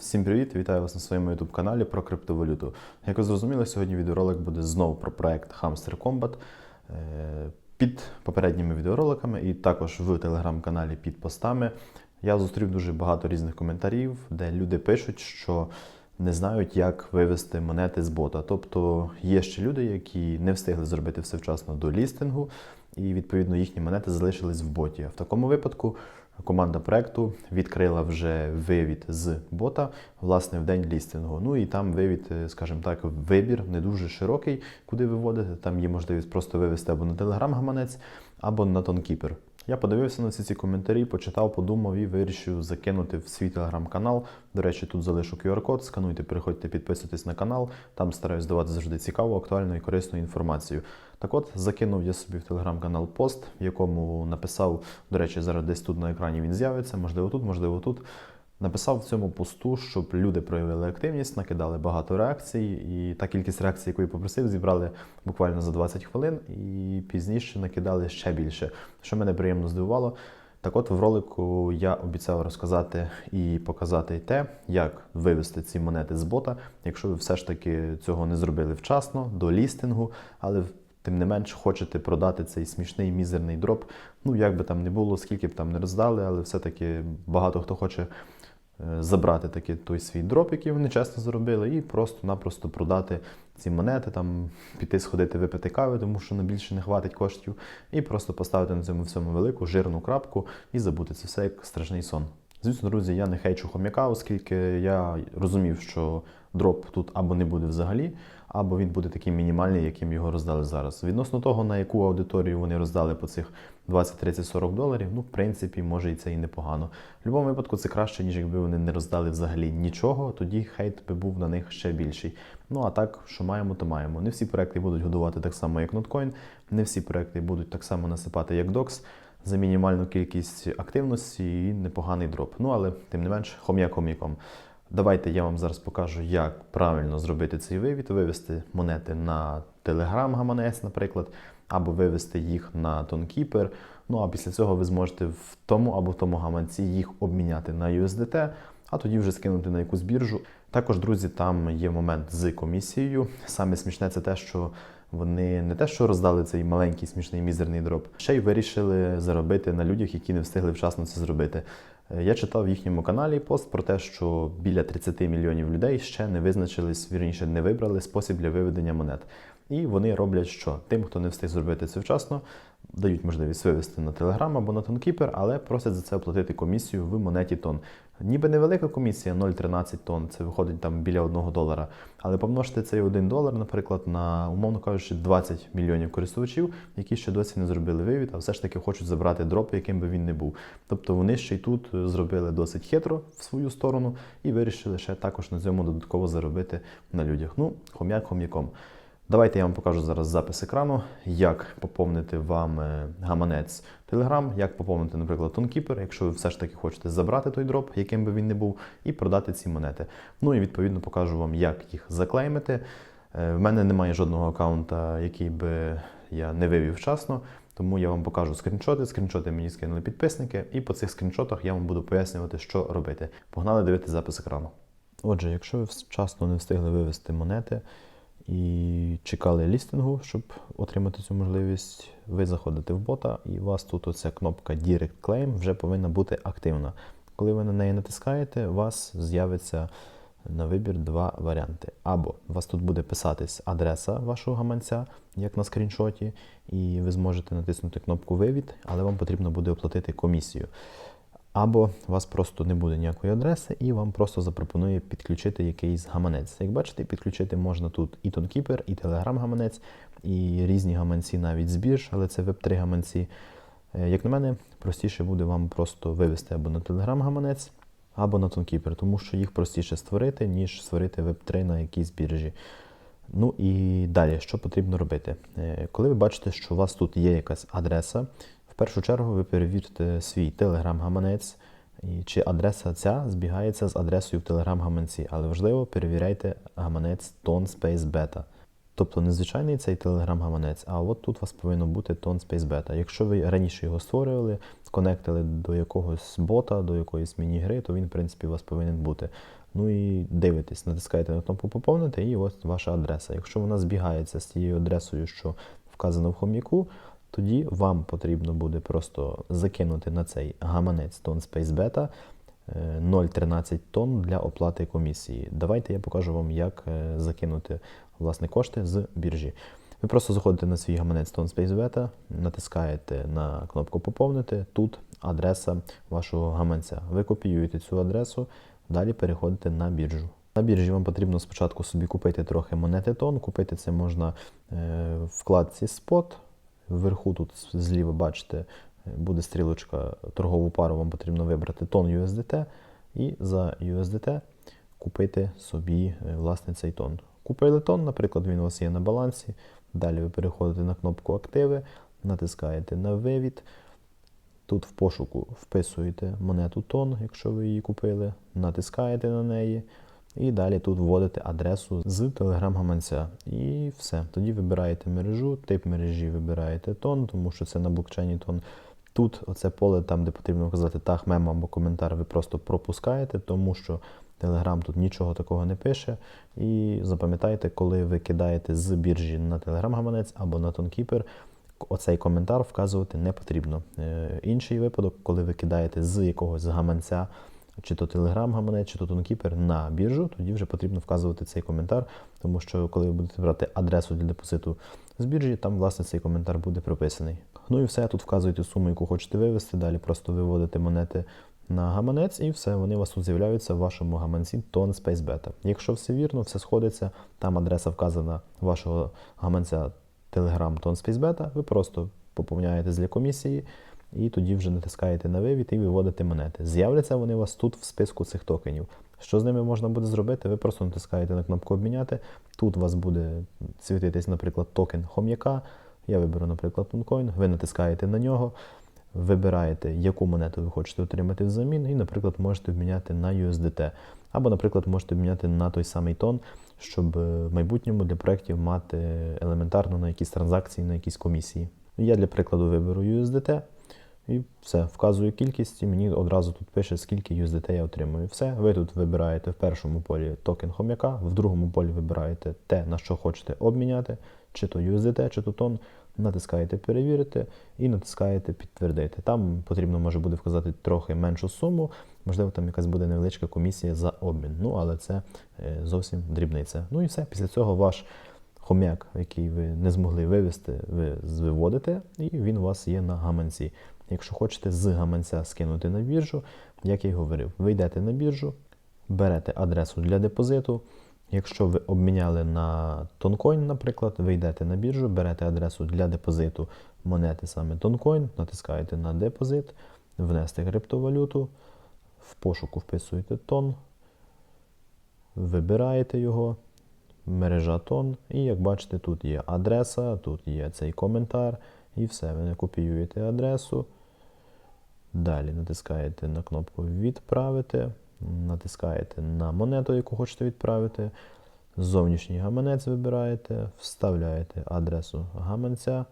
Всім привіт! Вітаю вас на своєму youtube каналі про криптовалюту. Як ви зрозуміли, сьогодні відеоролик буде знову про проект Hamster Combat. Е, Під попередніми відеороликами і також в телеграм-каналі під постами я зустрів дуже багато різних коментарів, де люди пишуть, що не знають, як вивести монети з бота. Тобто є ще люди, які не встигли зробити все вчасно до лістингу, і відповідно їхні монети залишились в боті. А В такому випадку команда проекту відкрила вже вивід з бота, власне, в день лістингу. Ну і там вивід, е, скажімо так, вибір не дуже широкий, куди виводити. Там є можливість просто вивести або на Telegram гаманець, або на Тонкіпер. Я подивився на всі ці коментарі, почитав, подумав і вирішив закинути в свій телеграм-канал. До речі, тут залишу QR-код, скануйте, переходьте, підписуйтесь на канал. Там стараюсь давати завжди цікаву, актуальну і корисну інформацію. Так от, закинув я собі в телеграм-канал пост, в якому написав, до речі, зараз десь тут на екрані він з'явиться, можливо тут, можливо тут. Написав в цьому посту, щоб люди проявили активність, накидали багато реакцій, і та кількість реакцій, яку я попросив, зібрали буквально за 20 хвилин, і пізніше накидали ще більше, що мене приємно здивувало. Так от в ролику я обіцяв розказати і показати те, як вивести ці монети з бота, якщо ви все ж таки цього не зробили вчасно, до лістингу, але тим не менш хочете продати цей смішний мізерний дроп. Ну, як би там не було, скільки б там не роздали, але все-таки багато хто хоче забрати таки той свій дроп, який вони чесно заробили, і просто-напросто продати ці монети, там піти сходити випити кави, тому що на більше не хватить коштів, і просто поставити на цьому всьому велику жирну крапку і забути це все як страшний сон. Звісно, друзі, я не хейчу хом'яка, оскільки я розумів, що дроп тут або не буде взагалі, або він буде такий мінімальний, яким його роздали зараз. Відносно того, на яку аудиторію вони роздали по цих 20, 30, 40 доларів, ну, в принципі, може і це і непогано. В будь-якому випадку це краще, ніж якби вони не роздали взагалі нічого, тоді хейт би був на них ще більший. Ну а так, що маємо, то маємо. Не всі проекти будуть годувати так само, як Notcoin, не всі проекти будуть так само насипати, як DOX. За мінімальну кількість активності і непоганий дроп. Ну але тим не менш, хом'як хом'яком. Давайте я вам зараз покажу, як правильно зробити цей вивід, вивести монети на Telegram гаманець, наприклад, або вивести їх на TonKeeper. Ну а після цього ви зможете в тому або в тому гаманці їх обміняти на USDT, а тоді вже скинути на якусь біржу. Також, друзі, там є момент з комісією. Саме смішне це те, що вони не те, що роздали цей маленький смішний мізерний дроп, ще й вирішили заробити на людях, які не встигли вчасно це зробити. Е, Я читав в їхньому каналі пост про те, що біля 30 мільйонів людей ще не визначились, вірніше не вибрали спосіб для виведення монет. І вони роблять що? Тим, хто не встиг зробити це вчасно, дають можливість вивести на Telegram або на TonKeeper, але просять за це оплатити комісію в монеті тон. Ніби невелика комісія 0,13 тонн, це виходить там біля 1 долара. Але помножте цей 1 долар, наприклад, на, умовно кажучи, 20 мільйонів користувачів, які ще досі не зробили вивід, а все ж таки хочуть забрати дроп, яким би він не був. Тобто вони ще й тут зробили досить хитро в свою сторону і вирішили ще також на цьому додатково заробити на людях. Ну, хом'як хом'яком. Давайте я вам покажу зараз запис екрану, як поповнити вам гаманець Telegram, як поповнити, наприклад, TonKeeper, якщо ви все ж таки хочете забрати той дроп, яким би він не був, і продати ці монети. Ну і відповідно покажу вам, як їх заклеймити. Е, В мене немає жодного аккаунта, який би я не вивів вчасно. Тому я вам покажу скріншоти. Скріншоти мені скинули підписники, і по цих скріншотах я вам буду пояснювати, що робити. Погнали дивитися запис екрану. Отже, якщо ви вчасно не встигли вивести монети і чекали лістингу, щоб отримати цю можливість, ви заходите в бота, і у вас тут оця кнопка Direct Claim вже повинна бути активна. Коли ви на неї натискаєте, у вас з'явиться на вибір два варіанти. Або у вас тут буде писатись адреса вашого гаманця, як на скріншоті, і ви зможете натиснути кнопку Вивід, але вам потрібно буде оплатити комісію. Або у вас просто не буде ніякої адреси, і вам просто запропонує підключити якийсь гаманець. Як бачите, підключити можна тут і TonKeeper, і Telegram гаманець, і різні гаманці навіть з бірж, але це Web3 гаманці. Е, Як на мене, простіше буде вам просто вивести або на Telegram гаманець, або на TonKeeper, тому що їх простіше створити, ніж створити Web3 на якійсь біржі. Ну і далі, що потрібно робити? Е, Коли ви бачите, що у вас тут є якась адреса, першу чергу ви перевірте свій і чи адреса ця збігається з адресою в Telegram-гаманці. Але важливо, перевіряйте гаманець Tone Space Beta. Тобто не звичайний цей телеграм-гаманець, а от тут у вас повинно бути тон Space Beta. Якщо ви раніше його створювали, конектили до якогось бота, до якоїсь міні-гри, то він, в принципі, у вас повинен бути. Ну і дивитесь, натискаєте на кнопку поповнити, і ось ваша адреса. Якщо вона збігається з тією адресою, що вказано в хом'яку, тоді вам потрібно буде просто закинути на цей гаманець тон Space Beta е, 0,13 тонн для оплати комісії. Давайте я покажу вам, як е, закинути власне кошти з біржі. Ви просто заходите на свій гаманець Tone Space Beta, натискаєте на кнопку Поповнити. Тут адреса вашого гаманця. Ви копіюєте цю адресу, далі переходите на біржу. На біржі вам потрібно спочатку собі купити трохи монети тон. Купити це можна е, в вкладці Spot. Вверху тут зліва бачите, буде стрілочка торгову пару, вам потрібно вибрати тон USDT і за USDT купити собі е, власне цей тон. Купили тон, наприклад, він у вас є на балансі. Далі ви переходите на кнопку Активи, натискаєте на вивід. Тут в пошуку вписуєте монету тон, якщо ви її купили, натискаєте на неї. І далі тут вводите адресу з телеграм-гаманця. І все. Тоді вибираєте мережу, тип мережі вибираєте тон, тому що це на блокчейні тон. Тут оце поле, там, де потрібно вказати таг, мем або коментар, ви просто пропускаєте, тому що Telegram тут нічого такого не пише. І запам'ятайте, коли ви кидаєте з біржі на Telegram-гаманець або на TonKeeper, оцей коментар вказувати не потрібно. Е, Інший випадок, коли ви кидаєте з якогось гаманця, чи то Telegram гаманець, чи то TonKeeper на біржу, тоді вже потрібно вказувати цей коментар, тому що коли ви будете брати адресу для депозиту з біржі, там власне цей коментар буде прописаний. Ну і все, тут вказуєте суму, яку хочете вивести, далі просто виводите монети на гаманець, і все, вони у вас тут з'являються в вашому гаманці Tone Space Beta. Якщо все вірно, все сходиться, там адреса вказана вашого гаманця Telegram Tone Space Beta, ви просто поповняєте для комісії і тоді вже натискаєте на вивід і виводите монети. З'являться вони у вас тут в списку цих токенів. Що з ними можна буде зробити? Ви просто натискаєте на кнопку обміняти. Тут у вас буде світитись, наприклад, токен хом'яка. Я виберу, наприклад, Toncoin, ви натискаєте на нього, вибираєте, яку монету ви хочете отримати взамін, і, наприклад, можете обміняти на USDT. Або, наприклад, можете обміняти на той самий тон, щоб в майбутньому для проєктів мати елементарно на якісь транзакції, на якісь комісії. Я для прикладу виберу USDT. І все, вказую кількість, і мені одразу тут пише, скільки USDT я отримую. Все, ви тут вибираєте в першому полі токен хом'яка, в другому полі вибираєте те, на що хочете обміняти, чи то USDT, чи то тон. Натискаєте перевірити і натискаєте підтвердити. Там потрібно може буде вказати трохи меншу суму, можливо, там якась буде невеличка комісія за обмін. Ну, але це е, зовсім дрібниця. Ну і все. Після цього ваш хом'як, який ви не змогли вивести, ви виводите, і він у вас є на гаманці. Якщо хочете з гаманця скинути на біржу, як я й говорив, ви йдете на біржу, берете адресу для депозиту. Якщо ви обміняли на Тонкоін, наприклад, ви йдете на біржу, берете адресу для депозиту монети саме Тонкоін, натискаєте на депозит, внести криптовалюту, в пошуку вписуєте тон, вибираєте його, мережа тон, і як бачите, тут є адреса, тут є цей коментар, і все. Ви копіюєте адресу. Далі натискаєте на кнопку Відправити, натискаєте на монету, яку хочете відправити. Зовнішній гаманець вибираєте, вставляєте адресу гаманця.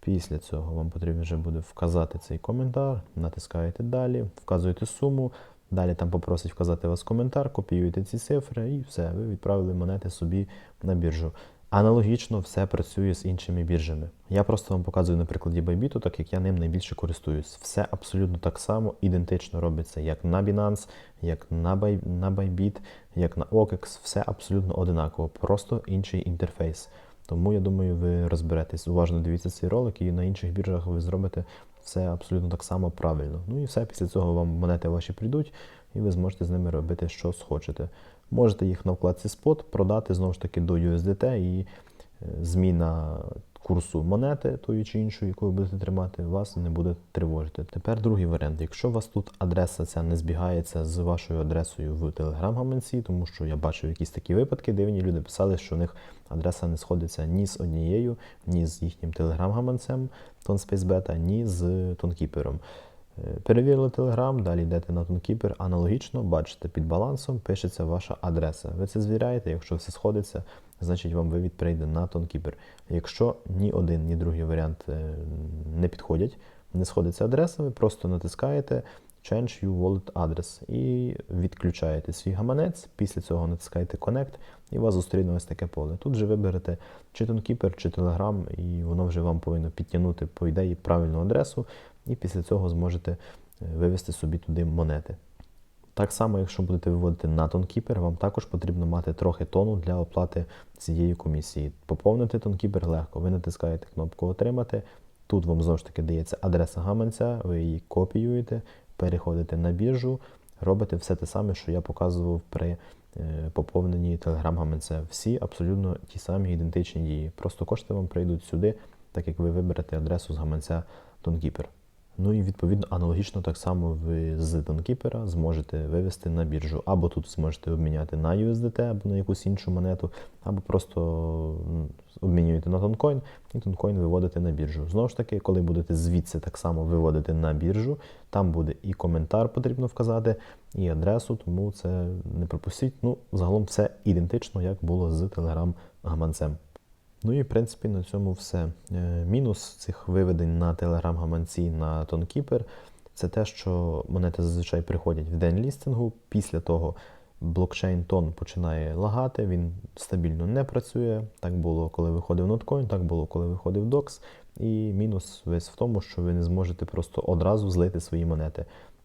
Після цього вам потрібно вже буде вказати цей коментар, натискаєте далі, вказуєте суму. Далі там попросить вказати вас коментар, копіюєте ці цифри і все, ви відправили монети собі на біржу. Аналогічно все працює з іншими біржами. Я просто вам показую на прикладі Bybit, так як я ним найбільше користуюсь. Все абсолютно так само, ідентично робиться, як на Binance, як на Bybit, як на OKEX, все абсолютно одинаково, просто інший інтерфейс. Тому я думаю, ви розберетесь. Уважно дивіться цей ролик, і на інших біржах ви зробите все абсолютно так само правильно. Ну і все, після цього вам монети ваші прийдуть, і ви зможете з ними робити, що схочете. Можете їх на вкладці Spot продати знову ж таки до USDT і е, зміна курсу монети тої чи іншої, яку ви будете тримати, вас не буде тривожити. Тепер другий варіант. Якщо у вас тут адреса ця не збігається з вашою адресою в Telegram-гаманці, тому що я бачив якісь такі випадки, дивні люди писали, що у них адреса не сходиться ні з однією, ні з їхнім Telegram-гаманцем TonSpace Beta, ні з TonKeeper. Перевірили Telegram, далі йдете на Тонкіпер. аналогічно бачите під балансом пишеться ваша адреса. Ви це звіряєте, якщо все сходиться, значить вам вивід прийде на Тонкіпер. Якщо ні один, ні другий варіант е, не підходять, не сходиться адреса, ви просто натискаєте Change Your Wallet Address і відключаєте свій гаманець. Після цього натискаєте Connect і у вас зустріне ось таке поле. Тут же виберете чи ToneKeeper, чи Telegram, і воно вже вам повинно підтягнути по ідеї правильну адресу, і після цього зможете е, вивести собі туди монети. Так само, якщо будете виводити на ToneKeeper, вам також потрібно мати трохи тону для оплати цієї комісії. Поповнити ToneKeeper легко. Ви натискаєте кнопку Отримати. Тут вам знову ж таки дається адреса гаманця, ви її копіюєте, переходите на біржу, робите все те саме, що я показував при е, поповненні телеграм-гаманця. Всі абсолютно ті самі ідентичні дії. Просто кошти вам прийдуть сюди, так як ви виберете адресу з гаманця ToneKeeper. Ну і відповідно аналогічно так само ви з ToneKeeper зможете вивести на біржу. Або тут зможете обміняти на USDT або на якусь іншу монету, або просто обмінюєте на Toncoin і Toncoin виводите на біржу. Знову ж таки, коли будете звідси так само виводити на біржу, там буде і коментар потрібно вказати, і адресу, тому це не пропустіть. Ну, загалом все ідентично, як було з Telegram-гаманцем. Ну і в принципі на цьому все. Е, Мінус цих виведень на Telegram-гаманці на ToneKeeper – це те, що монети зазвичай приходять в день лістингу. Після того блокчейн Тон починає лагати, він стабільно не працює. Так було, коли виходив Notcoin, так було, коли виходив DOX. І мінус весь в тому, що ви не зможете просто одразу злити свої монети.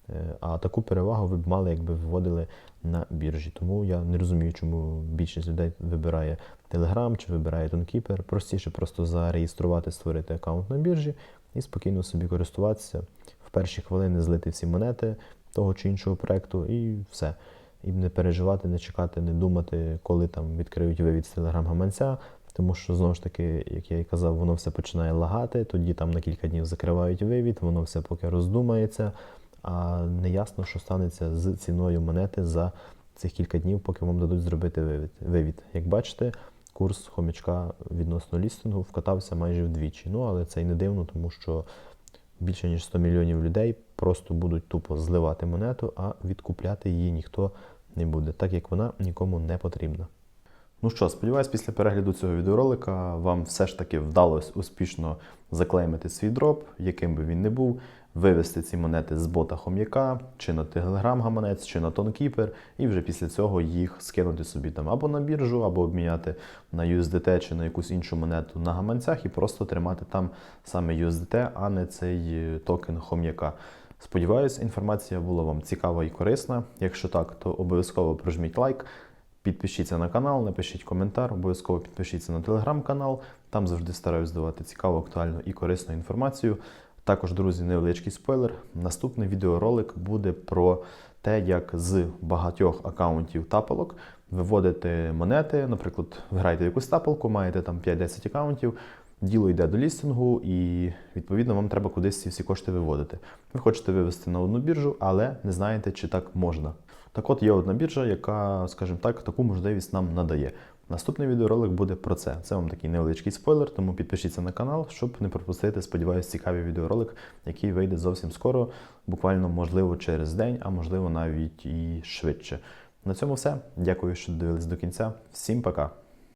Е, А таку перевагу ви б мали, якби виводили на біржі. Тому я не розумію, чому більшість людей вибирає Telegram чи вибирає ToneKeeper. Простіше просто зареєструвати, створити аккаунт на біржі і спокійно собі користуватися. В перші хвилини злити всі монети того чи іншого проекту, і все. І не переживати, не чекати, не думати, коли там відкриють вивід з Telegram-гаманця. Тому що знову ж таки, як я і казав, воно все починає лагати, тоді там на кілька днів закривають вивід, воно все поки роздумається, а не ясно, що станеться з ціною монети за цих кілька днів, поки вам дадуть зробити вивід. Як бачите, курс хомячка відносно лістингу вкатався майже вдвічі. Ну, але це й не дивно, тому що більше ніж 100 мільйонів людей просто будуть тупо зливати монету, а відкупляти її ніхто не буде, так як вона нікому не потрібна. Ну що, сподіваюсь, після перегляду цього відеоролика вам все ж таки вдалося успішно заклеймити свій дроп, яким би він не був, вивести ці монети з бота хом'яка, чи на Telegram гаманець, чи на ToneKeeper, і вже після цього їх скинути собі там або на біржу, або обміняти на USDT чи на якусь іншу монету на гаманцях і просто тримати там саме USDT, а не цей е, токен хом'яка. Сподіваюсь, інформація була вам цікава і корисна. Якщо так, то обов'язково прожміть лайк. Підпишіться на канал, напишіть коментар, обов'язково підпишіться на телеграм-канал. Там завжди стараюсь давати цікаву, актуальну і корисну інформацію. Також, друзі, невеличкий спойлер. Наступний відеоролик буде про те, як з багатьох акаунтів тапалок виводити монети. Наприклад, граєте якусь тапалку, маєте там 5-10 акаунтів. Діло йде до лістингу, і відповідно вам треба кудись ці всі кошти виводити. Ви хочете вивести на одну біржу, але не знаєте, чи так можна. Так от є одна біржа, яка, скажімо так, таку можливість нам надає. Наступний відеоролик буде про це. Це вам такий невеличкий спойлер, тому підпишіться на канал, щоб не пропустити, сподіваюся, цікавий відеоролик, який вийде зовсім скоро, буквально, можливо, через день, а можливо навіть і швидше. На цьому все. Дякую, що дивились до кінця. Всім пока!